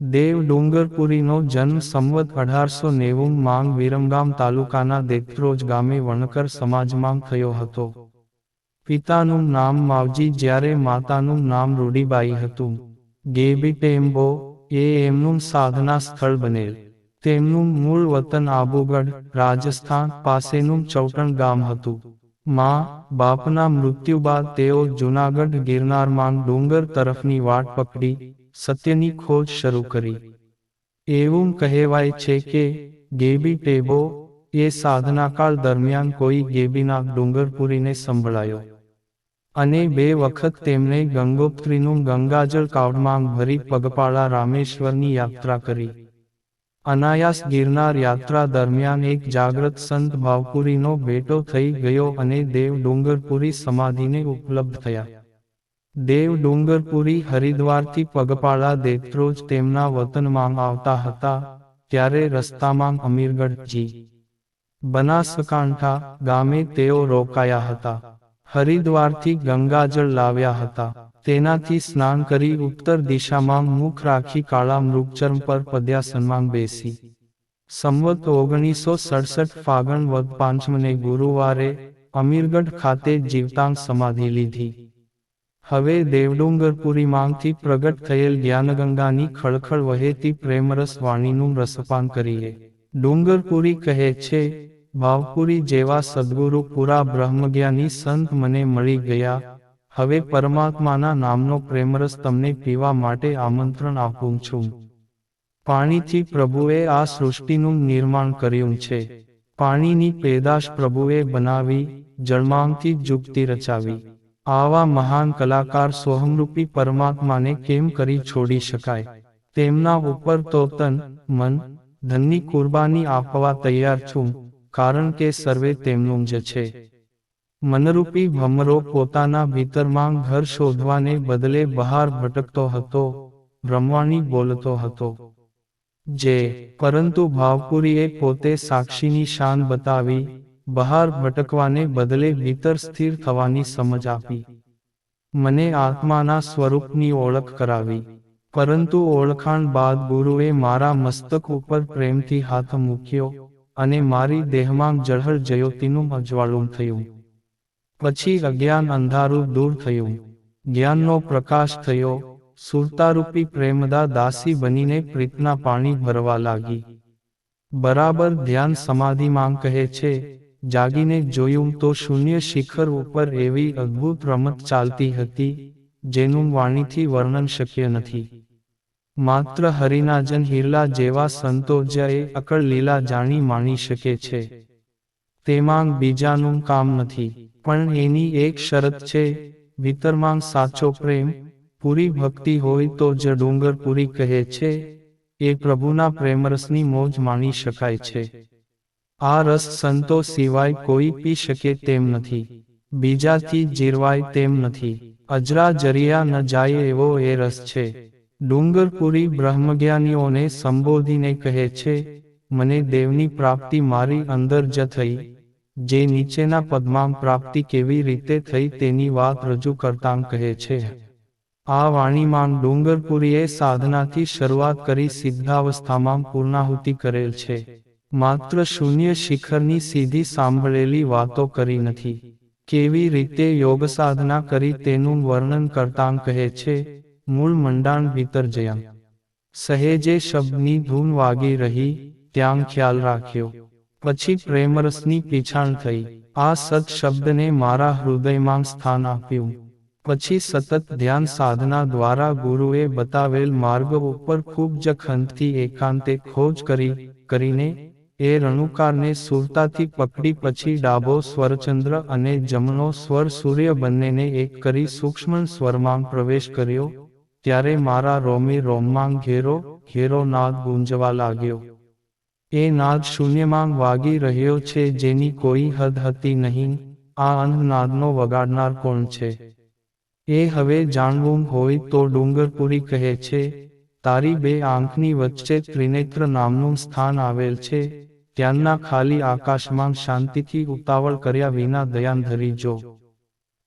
દેવ ડુંગરપુરીનો જન્મ સંવત અઢારસો નેવું માંગ વિરમગામ તાલુકાના દેત્રોજ ગામે વણકર સમાજમાં થયો હતો. પિતાનું નામ માવજી, જ્યારે માતાનું નામ રૂડીબાઈ હતું. ગેબી ટેમ્બો એ એમનું સાધના સ્થળ બનેલ. તેમનું મૂળ વતન આબુગઢ, રાજસ્થાન પાસેનું ચૌટણ ગામ હતું. માં બાપના મૃત્યુ બાદ તેઓ જૂનાગઢ ગિરનારમાં ડુંગર તરફની વાટ પકડી સત્યની ખોજ શરૂ કરી. એવું કહેવાય છે કે ગેબી ટેબો એ સાધનાકાળ દરમિયાન કોઈ ગેબીના ડુંગરપુરીને સંભળાયો. અને બે વખત તેમણે ગંગોત્રીનું ગંગાજળ કાવડમાં ભરી પગપાળા રામેશ્વરની યાત્રા કરી. અનાયાસ ગિરનાર યાત્રા દરમિયાન એક જાગ્રત સંત ભાવપુરીનો ભેટો થઈ ગયો અને દેવ ડુંગરપુરી સમાધિને ઉપલબ્ધ થયા. દેવ ડુંગરપુરી હરિદ્વારથી પગપાળા દેત્રોજ તેમના વતનમાં આવતા હતા, ત્યારે રસ્તામાં અમીરગઢજી બનાસકાંઠા ગામે તેઓ રોકાયા હતા. હરિદ્વારથી ગંગાજળ લાવ્યા હતા. તેનાથી સ્નાન કરી ઉત્તર દિશામાં મુખ રાખી કાળા મૃગચર્મ પર પદ્યાસનમાં બેસી. સંવત ઓગણીસો સડસઠ ફાગણ વદ પાંચમને ગુરુવારે અમીરગઢ ખાતે જીવતાંગ સમાધિ લીધી. હવે દેવડુંગરપુરીમાંથી પ્રગટ થયેલ જ્ઞાનગંગાની ખળખળ વહેતી પ્રેમરસ વાણીનું રસપાન કરીએ. ડુંગરપુરી કહે છે, ભાવપુરી જેવા સદગુરુ પૂરા બ્રહ્મજ્ઞાની સંત મને મળી ગયા. હવે પરમાત્માના નામનો પ્રેમરસ તમને પીવા માટે આમંત્રણ આપું છું. પાણીથી પ્રભુએ આ સૃષ્ટિનું નિર્માણ કર્યું છે. પાણીની પેદાશ પ્રભુએ બનાવી, જળમાંગથી જુગતી રચાવી. આવા મહાન કલાકાર સોહમરૂપી પરમાત્માને કેમ કરી છોડી શકાય? તેમના ઉપર તો તન, મન, ધનની કુરબાની આપવા તૈયાર છું, કારણ કે સર્વે તેમનું જ છે. મનરૂપી ભમરો પોતાના ભીતરમાં ઘર શોધવાને બદલે બહાર ભટકતો હતો, બ્રહ્માણી બોલતો હતો. જે, પરંતુ ભાવપુરીએ પોતે સાક્ષીની શાન બતાવી બહાર ભટકવાને બદલે ભીતર સ્થિર થવાની સમજ આપી. મને આત્માના સ્વરૂપની ઓળખ કરાવી. પરંતુ ઓળખાણ બાદ ગુરુએ મારા મસ્તક ઉપર પ્રેમથી હાથ મૂક્યો અને મારી દેહમાં જળહળ જયોતિનું અજવાળું થયું. પછી અજ્ઞાન અંધારું દૂર થયું. જ્ઞાનનો પ્રકાશ થયો. સુરતારૂપી પ્રેમદા દાસી બનીને પ્રીતના પાણી ભરવા લાગી. બરાબર ધ્યાન સમાધિમાં કહે છે જાગીને જોયું તો શૂન્ય શિખર ઉપર એવી અદ્ભુત રમત ચાલતી હતી જેનું વાણીથી વર્ણન શક્ય નથી. માત્ર હરિનાજન હિરલા જેવા સંતો જ એ અકળ લીલા જાણી માણી શકે છે. તેમાં બીજાનું કામ નથી પણ એની એક શરત છે ભીતરમાં સાચો પ્રેમ પૂરી ભક્તિ હોય તો જ ડુંગર પૂરી કહે છે એ પ્રભુના પ્રેમરસની મોજ માણી શકાય છે. આ રસ સંતો સિવાય કોઈ પી શકે તેમ નથી. બીજાથી જીરવાય તેમ નથી. અજરા જરિયા ન જાય એવો એ રસ છે. ડુંગરપુરી બ્રહ્મજ્ઞાનીઓને સંબોધીને કહે છે, મને દેવની પ્રાપ્તિ મારી અંદર જ થઈ. જે નીચેના પદમાં પ્રાપ્તિ કેવી રીતે થઈ તેની વાત રજૂ કરતાં કહે છે. આ વાણીમાં ડુંગરપુરીએ સાધનાથી શરૂઆત કરી સિદ્ધાવસ્થામાં પૂર્ણાહુતિ કરેલ છે. માત્ર શૂન્ય શિખરની સીધી સાંભળેલી વાતો કરી નથી. કેવી રીતે યોગ સાધના કરી તેનું વર્ણન કરતાં કહે છે, મૂળ મંડાણ ભીતર જયા. સહેજે શબ્દની ધૂન વાગી રહી, ત્યાં ખ્યાલ રાખ્યો. પછી પ્રેમરસની પીછાણ થઈ. આ સત શબ્દને મારા હૃદયમાં સ્થાન આપ્યું. પછી સતત ધ્યાન સાધના દ્વારા ગુરુએ બતાવેલ માર્ગ ઉપર ખૂબ જ ખંતથી એકાંતે ખોજ કરી, કરીને એ રણુકારને સુરતાથી પકડી પછી ડાબો સ્વરચંદ્ર અને જમણો સ્વર સૂર્ય બંનેને એક કરી સૂક્ષ્મ સ્વરમાં પ્રવેશ કર્યો, ત્યારે મારા રોમે રોમમાં ઘેરો ઘેરો નાદ ગુંજવા લાગ્યો. એ નાદ શૂન્યમાં વાગી રહ્યો છે જેની કોઈ હદ હતી નહીં, આ અંધનાદનો વગાડનાર કોણ છે? એ હવે જાણવું હોય તો ડુંગરપુરી કહે છે, તારી બે આંખની વચ્ચે ત્રિનેત્ર નામનું સ્થાન આવેલ છે ત્યાંના ખાલી આકાશમાં શાંતિથી ઉતાવળ કર્યા વિના દયાન ધરી જો.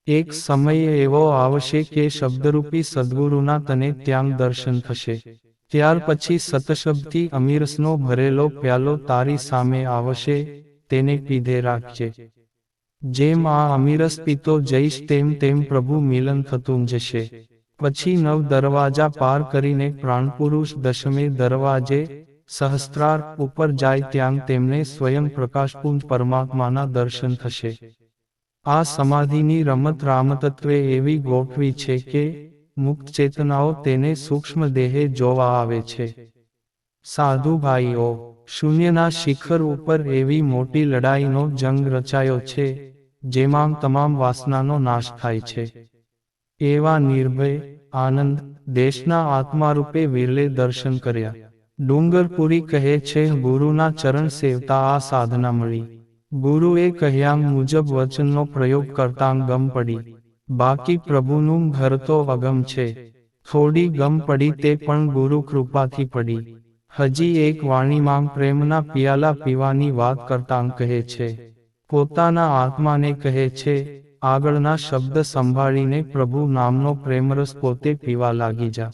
એક સમય એવો આવશે કે શબ્દરૂપી સદગુરુના તને ત્યાં દર્શન થશે. ત્યાર પછી સતશબ્દથી અમીરસનો ભરેલો પ્યાલો તારી સામે આવશે, તેને પીધે રાખજે. જેમ આ અમીરસ પીતો જઈશ તેમ તેમ પ્રભુ મિલન થતું જશે. પછી નવ દરવાજા પાર કરીને પ્રાણપુરુષ દશમે દરવાજે સહસ્ત્રાર ઉપર જાય ત્યાં તેમને સ્વયં પ્રકાશપુંજ પરમાત્માના દર્શન થશે. આ સમાધિની રમત રામતત્વે એવી ગોઠવી છે કે, મુક્ત ચેતનાઓ તેને સૂક્ષ્મ દેહે જોવા આવે છે. સાધુ ભાઈઓ, શૂન્યના શિખર ઉપર એવી મોટી લડાઈનો જંગ રચાયો છે, જેમાં તમામ વાસનાનો નાશ થાય છે. એવા નિર્ભય, આનંદ, દેશના આત્મારૂપે વિરલે દર્શન કર્યા. ડુંગરપુરી કહે છે, ગુરુના ચરણ સેવતા આ સાધના મળી. ગુરુએ કહ્યા, મુજબ વચનનો પ્રયોગ કરતાં ગમ પડી. બાકી પ્રભુનું ઘર તો અગમ છે. થોડી ગમ પડી તે પણ ગુરુ કૃપાથી પડી. હજી એક વાણીમાં પ્રેમના પિયાલા પીવાની વાત કરતાં કહે છે. પોતાના આત્માને કહે છે, આગળના શબ્દ સંભાળીને પ્રભુ નામનો પ્રેમરસ પોતે પીવા લાગી જા.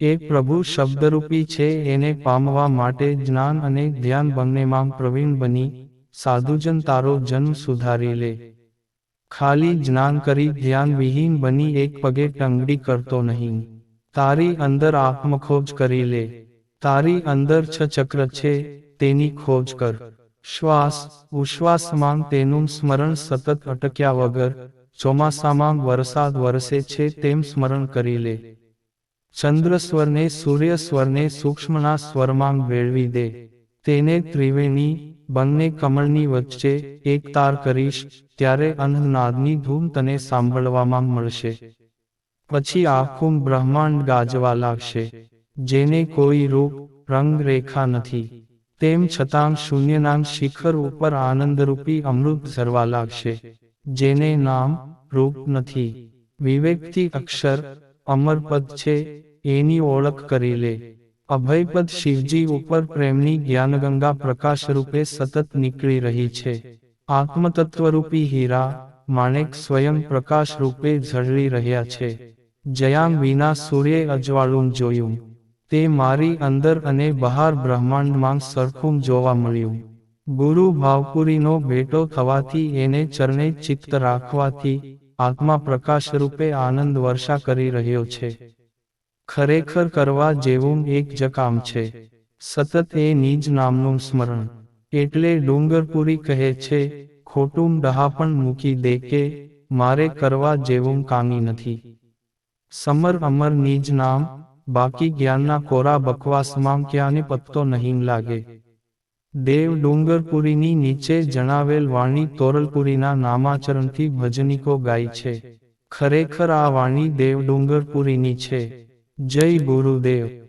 એ પ્રભુ શબ્દરૂપી છે, એને પામવા માટે જ્ઞાન અને ધ્યાન બંનેમાં પ્રવીણ બની. સાધુજન, તારો જન્મ સુધારી લે. ખાલી જ્ઞાન કરી ધ્યાન વિહીન બની, એક પગે ટંગડી કરતો નહીં. તારી અંદર આત્મખોજ કરી લે. તારી અંદર છ ચક્ર છે, તેની ખોજ કર. શ્વાસ, ઉશ્વાસમાં તેનું સ્મરણ સતત અટક્યા વગર, ચોમાસામાં વરસાદ વરસે છે, તેમ સ્મરણ કરી લે. ચંદ્ર સ્વરને સૂક્ષ્મના સ્વરમાં વેળવી દે. તેને ત્રિવેણી, બંને કમળની વચ્ચે એક તાર કરીશ, ત્યારે અન્નનાદની ધૂમ તને સાંભળવામાં મળશે. પછી આખું બ્રહ્માંડ ગાજવા લાગશે. જેને કોઈ રૂપ રંગ રેખા નથી. તેમ છતાં શૂન્યના શિખર ઉપર આનંદરૂપી અમૃત ઝરવા લાગશે. જેને નામ, રૂપ નથી. વિવેકથી અક્ષર અમરપદ છે, એની ઓળખ કરી લે. અભયપદ શિવજી ઉપર પ્રેમની જ્ઞાનગંગા પ્રકાશ રૂપે સતત નીકળી રહી છે. આત્મતત્વરૂપી હીરા, માણેક સ્વયં પ્રકાશ રૂપે ઝળલી રહ્યા છે. જયામ વિના સૂર્યે અજવાળું જોયું. તે મારી અંદર અને બહાર બ્રહ્માંડમાં સરખું જોવા મળ્યું. ગુરુ ભાવપુરીનો ભેટો થવાથી એને ચરણે ચિત્ત રાખવાથી આત્મા પ્રકાશ રૂપે આનંદ વર્ષા કરી રહ્યો છે. ખરેખર કરવા જેવું એક જ કામ છે. સતત એ નિજ નામનું સ્મરણ. એટલે ડુંગરપુરી કહે છે, ખોટું ડહાપણ મૂકી દે કે મારે કરવા જેવું કામી નથી. સમર અમર નિજ નામ, બાકી જ્ઞાનના કોરા બકવાસમાં ક્યાંને પત્તો નહીં લાગે. દેવ ડુંગરપુરીની નીચે જણાવેલ વાણી તોરલપુરીના નામાચરણથી ભજનિકો ગાય છે. ખરેખર આ વાણી દેવ ડુંગરપુરીની છે. જય ગુરુદેવ.